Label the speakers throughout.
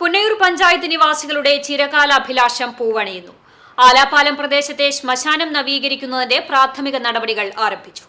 Speaker 1: പുന്നയൂർ പഞ്ചായത്ത് നിവാസികളുടെ ചിരകാല അഭിലാഷം പൂവണിയുന്നു. ആലാപ്പാലം പ്രദേശത്തെ ശ്മശാനം നവീകരിക്കുന്നതിന്റെ പ്രാഥമിക നടപടികൾ ആരംഭിച്ചു.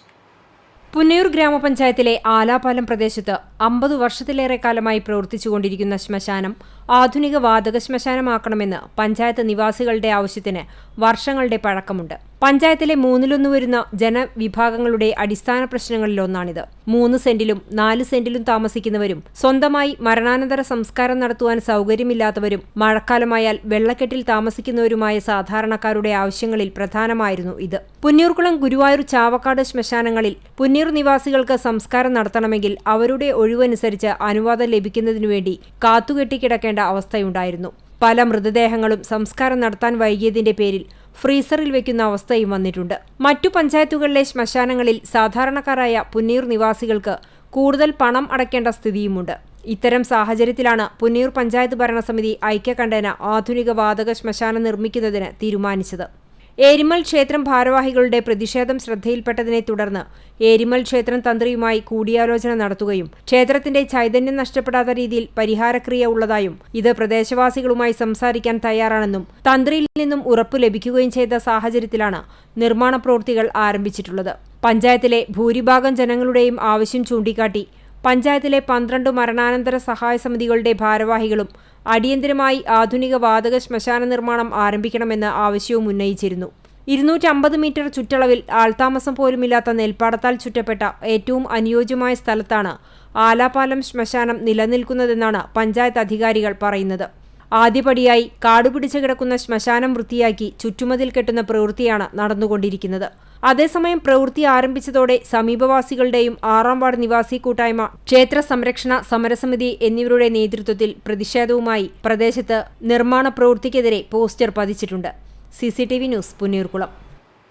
Speaker 2: പുന്നയൂർ ഗ്രാമപഞ്ചായത്തിലെ ആലാപാലം പ്രദേശത്ത് അമ്പത് വർഷത്തിലേറെ കാലമായി പ്രവർത്തിച്ചുകൊണ്ടിരിക്കുന്ന ശ്മശാനം ആധുനിക വാതക ശ്മശാനമാക്കണമെന്ന് പഞ്ചായത്ത് നിവാസികളുടെ ആവശ്യത്തിന് വർഷങ്ങളുടെ പഴക്കമുണ്ട്. പഞ്ചായത്തിലെ മൂന്നിലൊന്ന് വരുന്ന ജനവിഭാഗങ്ങളുടെ അടിസ്ഥാന പ്രശ്നങ്ങളിലൊന്നാണിത്. മൂന്ന് സെന്റിലും നാല് സെന്റിലും താമസിക്കുന്നവരും സ്വന്തമായി മരണാനന്തര സംസ്കാരം നടത്തുവാൻ സൗകര്യമില്ലാത്തവരും മഴക്കാലമായാൽ വെള്ളക്കെട്ടിൽ താമസിക്കുന്നവരുമായ സാധാരണക്കാരുടെ ആവശ്യങ്ങളിൽ പ്രധാനമായിരുന്നു ഇത്. പുന്നൂർകുളം ഗുരുവായൂർ ചാവക്കാട് ശ്മശാനങ്ങളിൽ പുന്നീർ നിവാസികൾക്ക് സംസ്കാരം നടത്തണമെങ്കിൽ അവരുടെ ഒഴിവനുസരിച്ച് അനുവാദം ലഭിക്കുന്നതിനുവേണ്ടി കാത്തുകെട്ടിക്കിടക്കേണ്ട അവസ്ഥയുണ്ടായിരുന്നു. പല മൃതദേഹങ്ങളും സംസ്കാരം നടത്താൻ വൈകിയതിന്റെ പേരിൽ ഫ്രീസറിൽ വെക്കുന്ന അവസ്ഥയും വന്നിട്ടുണ്ട്. മറ്റു പഞ്ചായത്തുകളിലെ ശ്മശാനങ്ങളിൽ സാധാരണക്കാരായ പുന്നീർ നിവാസികൾക്ക് കൂടുതൽ പണം അടയ്ക്കേണ്ട സ്ഥിതിയുമുണ്ട്. ഇത്തരം സാഹചര്യത്തിലാണ് പുന്നീർ പഞ്ചായത്ത് ഭരണസമിതി ഐക്യകണ്ഠേന ആധുനിക വാതക ശ്മശാനം നിർമ്മിക്കുന്നതിന് തീരുമാനിച്ചത്. ഏരിമൽ ക്ഷേത്രം ഭാരവാഹികളുടെ പ്രതിഷേധം ശ്രദ്ധയിൽപ്പെട്ടതിനെ തുടർന്ന് ഏരിമൽ ക്ഷേത്രം തന്ത്രിയുമായി കൂടിയാലോചന നടത്തുകയും ക്ഷേത്രത്തിന്റെ ചൈതന്യം നഷ്ടപ്പെടാത്ത രീതിയിൽ പരിഹാരക്രിയ ഉള്ളതായും ഇത് പ്രദേശവാസികളുമായി സംസാരിക്കാൻ തയ്യാറാണെന്നും തന്ത്രിയിൽ നിന്നും ഉറപ്പു ലഭിക്കുകയും ചെയ്ത സാഹചര്യത്തിലാണ് നിർമ്മാണ പ്രവൃത്തികൾ ആരംഭിച്ചിട്ടുള്ളത്. പഞ്ചായത്തിലെ ഭൂരിഭാഗം ജനങ്ങളുടെയും ആവശ്യം ചൂണ്ടിക്കാട്ടി പഞ്ചായത്തിലെ പന്ത്രണ്ട് മരണാനന്തര സഹായ സമിതികളുടെ ഭാരവാഹികളും അടിയന്തരമായി ആധുനിക വാതക ശ്മശാന നിർമ്മാണം ആരംഭിക്കണമെന്ന് ആവശ്യവും ഉന്നയിച്ചിരുന്നു. ഇരുന്നൂറ്റമ്പത് മീറ്റർ ചുറ്റളവിൽ ആൾതാമസം പോലുമില്ലാത്ത നെൽപ്പാടത്താൽ ചുറ്റപ്പെട്ട ഏറ്റവും അനുയോജ്യമായ സ്ഥലത്താണ് ആലാപാലം ശ്മശാനം നിലനിൽക്കുന്നതെന്നാണ് പഞ്ചായത്ത് അധികാരികൾ പറയുന്നത്. ആദ്യപടിയായി കാടുപിടിച്ചു കിടക്കുന്ന ശ്മശാനം വൃത്തിയാക്കി ചുറ്റുമതിൽ കെട്ടുന്ന പ്രവൃത്തിയാണ് നടന്നുകൊണ്ടിരിക്കുന്നത്. അതേസമയം പ്രവൃത്തി ആരംഭിച്ചതോടെ സമീപവാസികളുടെയും ആറാം വാർഡ് നിവാസി കൂട്ടായ്മ ക്ഷേത്ര സംരക്ഷണ സമരസമിതി എന്നിവരുടെ നേതൃത്വത്തിൽ പ്രതിഷേധവുമായി പ്രദേശത്ത് നിർമ്മാണ പ്രവൃത്തിക്കെതിരെ പോസ്റ്റർ പതിച്ചിട്ടുണ്ട്. C news Punneerkulam